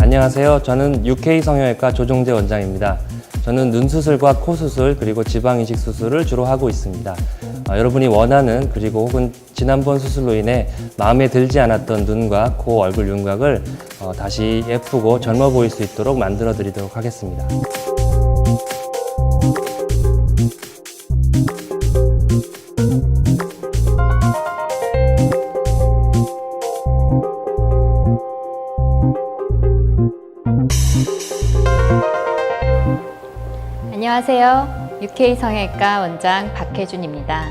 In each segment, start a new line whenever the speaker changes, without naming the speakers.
안녕하세요. 저는 UK 성형외과 조종재 원장입니다. 저는 눈 수술과 코 수술 그리고 지방 이식 수술을 주로 하고 있습니다. 어, 여러분이 원하는 그리고 혹은 지난번 수술로 인해 마음에 들지 않았던 눈과 코, 얼굴 윤곽을 어, 다시 예쁘고 젊어 보일 수 있도록 만들어 드리도록 하겠습니다.
안녕하세요. UK 성형외과 원장 박혜준입니다.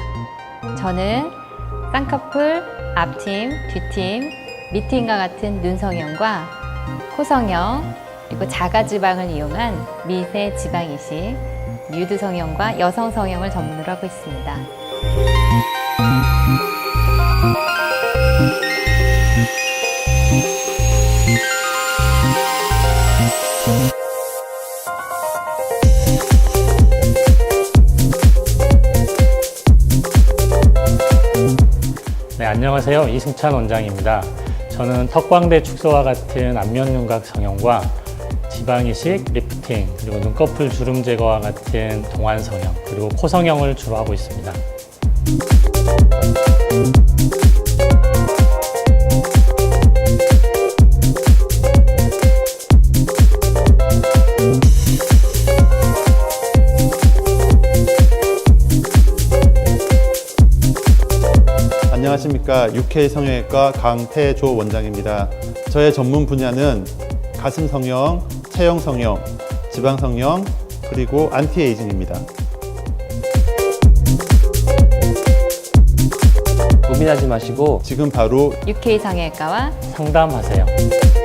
저는 쌍꺼풀, 앞팀, 뒤팀, 밑팀과 같은 눈 성형과 코 성형, 그리고 자가지방을 이용한 미세 지방 이식, 뉴드 성형과 여성 성형을 전문으로 하고 있습니다.
네, 안녕하세요. 이승찬 원장입니다. 저는 턱광대 축소와 같은 안면 윤곽 성형과 지방 이식, 리프팅, 그리고 눈꺼풀 주름 제거와 같은 동안 성형, 그리고 코 성형을 주로 하고 있습니다.
안녕하십니까. UK 성형외과 강태조 원장입니다. 저의 전문 분야는 가슴 성형, 체형 성형, 지방 성형, 그리고 안티에이징입니다.
고민하지 마시고
지금 바로
UK 성형외과와
상담하세요.